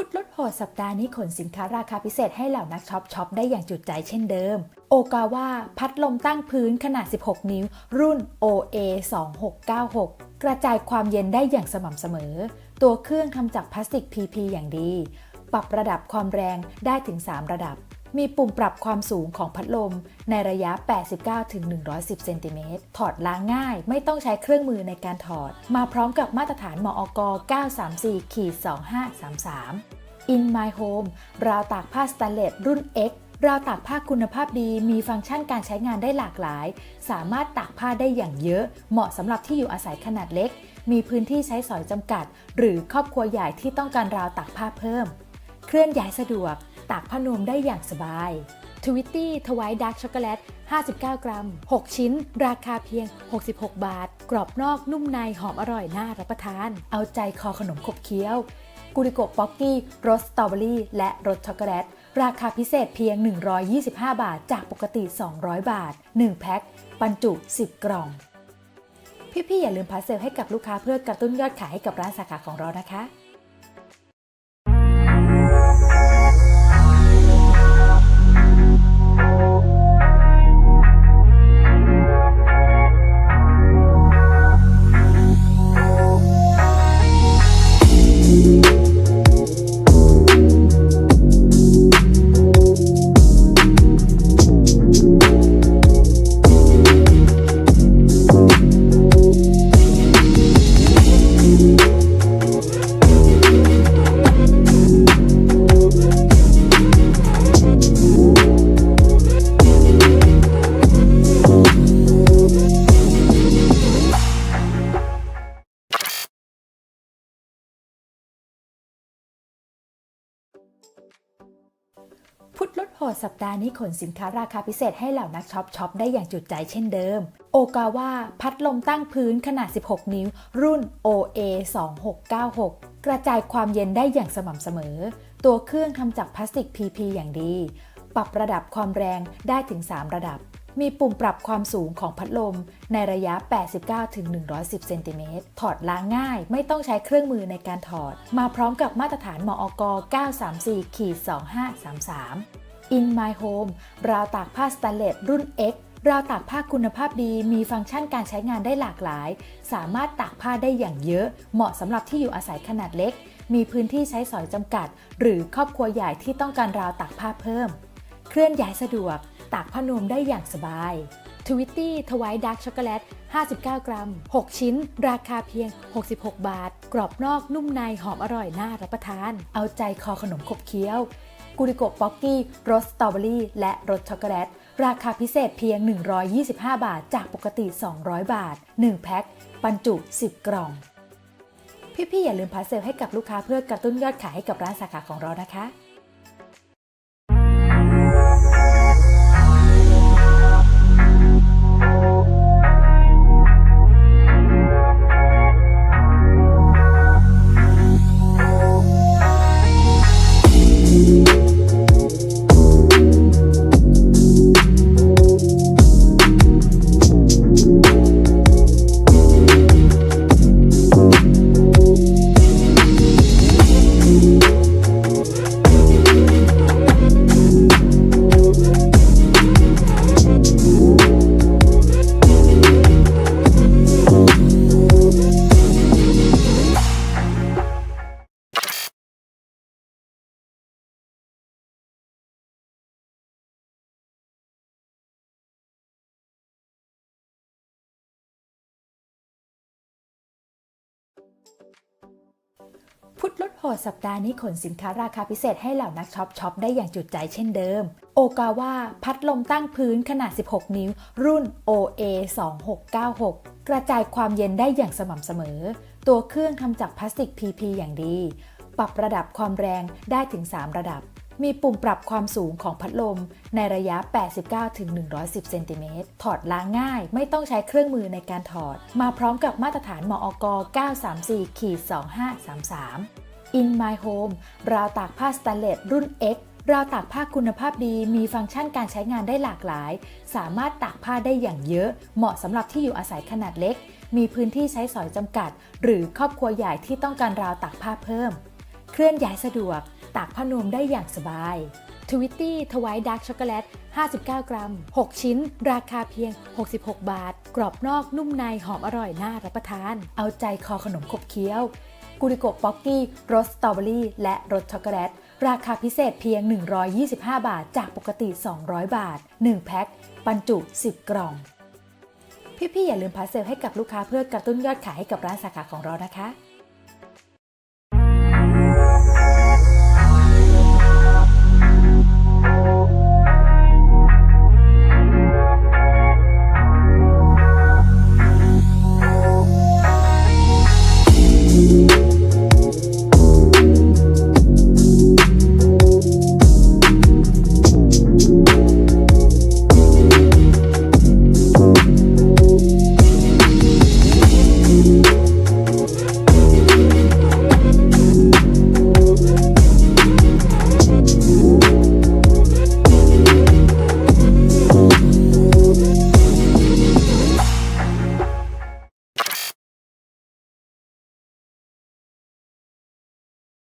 พุธลดโหดสัปดาห์นี้ขนสินค้าราคาพิเศษให้เหล่านักช็อปช็อปได้อย่างจุใจเช่นเดิม โอกาว่าพัดลมตั้งพื้นขนาด 16 นิ้ว รุ่น OA 2696 กระจายความเย็นได้อย่างสม่ำเสมอ ตัวเครื่องทำจากพลาสติก PP อย่างดี ปรับระดับความแรงได้ถึง 3 ระดับ มีปุ่มปรับความสูงของพัดลมในระยะ 89-110 เซนติเมตร ถอดล้างง่าย ไม่ต้องใช้เครื่องมือในการถอด มาพร้อมกับมาตรฐานมอก934-2533 In My Home ราวตากผ้าสแตนเลสรุ่น X ราวตากผ้าคุณภาพดีมีฟังก์ชันการใช้งานได้หลากหลาย สามารถตากผ้าได้อย่างเยอะ เหมาะสำหรับที่อยู่อาศัยขนาดเล็ก มีพื้นที่ใช้สอยจำกัด หรือครอบครัวใหญ่ที่ต้องการราวตากผ้าเพิ่ม เคลื่อนย้ายสะดวก ตากผ้านวมได้อย่างสบายทวิตตี้ทวายดาร์กช็อกโกแลต 59 กรัม 6 ชิ้น ราคาเพียง 66 บาท กรอบนอกนุ่มในหอมอร่อยน่ารับประทาน เอาใจคอขนมขบเคี้ยว กุริโกป๊อกกี้ รสสตรอเบอรี่และรสช็อกโกแลต ราคาพิเศษเพียง 125 บาท จากปกติ 200 บาท 1 แพ็คบรรจุ 10 กล่อง พี่ๆอย่าลืมพาสเซลให้กับลูกค้าเพื่อกระตุ้นยอดขายให้กับร้านสาขาของเรานะคะ ดสัปดาห์นี้ขนสินค้าราคาพิเศษให้เหล่านักช็อปช็อปได้อย่างจุใจเช่นเดิม โอกาว่าพัดลมตั้งพื้นขนาด 16 นิ้ว รุ่น OA 2696 กระจายความเย็นได้อย่างสม่ำเสมอ ตัวเครื่องทำจากพลาสติก PP อย่างดี ปรับระดับความแรงได้ถึง 3 ระดับ มีปุ่มปรับความสูงของพัดลมในระยะ 89-110 เซนติเมตร ถอดล้างง่ายไม่ต้องใช้เครื่องมือในการถอด มาพร้อมกับมาตรฐานมอก 934-2533 In My Home ราวตากผ้าสแตนเลสรุ่น X ราวตากผ้าคุณภาพดีมีฟังก์ชันการใช้งานได้หลากหลาย สามารถตากผ้าได้อย่างเยอะ เหมาะสำหรับที่อยู่อาศัยขนาดเล็ก มีพื้นที่ใช้สอยจำกัด หรือครอบครัวใหญ่ที่ต้องการราวตากผ้าเพิ่ม เคลื่อนย้ายสะดวก ตากผ้านวมได้อย่างสบายทวิตตี้ทวายดาร์กช็อกโกแลต 59 กรัม 6 ชิ้น ราคาเพียง 66 บาท กรอบนอกนุ่มในหอมอร่อยน่ารับประทาน เอาใจคอขนมขบเคี้ยว กุริโกะป๊อกกี้รสสตรอเบอรี่และรสช็อกโกแลต ราคาพิเศษเพียง 125 บาท จากปกติ 200 บาท 1 แพ็คบรรจุ 10 กล่อง พี่ๆอย่าลืมพาสเซลให้กับลูกค้าเพื่อกระตุ้นยอดขายให้กับร้านสาขาของเรานะคะ พุทธลดโหดสัปดาห์นี้ขนสินค้าราคาพิเศษให้เหล่านักช็อปช็อปได้อย่างจุใจเช่นเดิม โอกาว่าพัดลมตั้งพื้นขนาด 16 นิ้ว รุ่น OA 2696 กระจายความเย็นได้อย่างสม่ำเสมอ ตัวเครื่องทำจากพลาสติก PP อย่างดี ปรับระดับความแรงได้ถึง 3 ระดับ มีปุ่มปรับความสูงของพัดลมในระยะ 89-110 เซนติเมตร ถอดล้างง่าย ไม่ต้องใช้เครื่องมือในการถอด มาพร้อมกับมาตรฐานมอก934-2533 In My Home ราวตากผ้าสแตนเลสรุ่น X ราวตากผ้าคุณภาพดีมีฟังก์ชันการใช้งานได้หลากหลาย สามารถตากผ้าได้อย่างเยอะ เหมาะสำหรับที่อยู่อาศัยขนาดเล็ก มีพื้นที่ใช้สอยจำกัด หรือครอบครัวใหญ่ที่ต้องการราวตากผ้าเพิ่ม เคลื่อนย้ายสะดวก ตากผ้านวมได้อย่างสบายทวิตตี้ทวายดาร์กช็อกโกแลต 59 กรัม 6 ชิ้น ราคาเพียง 66 บาท กรอบนอกนุ่มในหอมอร่อยน่ารับประทาน เอาใจคอขนมขบเคี้ยวกุริโกะป๊อกกี้รสสตรอเบอรี่ และรสช็อกโกแลต ราคาพิเศษเพียง 125 บาท จากปกติ 200 บาท 1 แพ็คบรรจุ 10 กล่อง พี่ๆอย่าลืมพาสเซลให้กับลูกค้าเพื่อกระตุ้นยอดขายให้กับร้านสาขาของเรานะคะ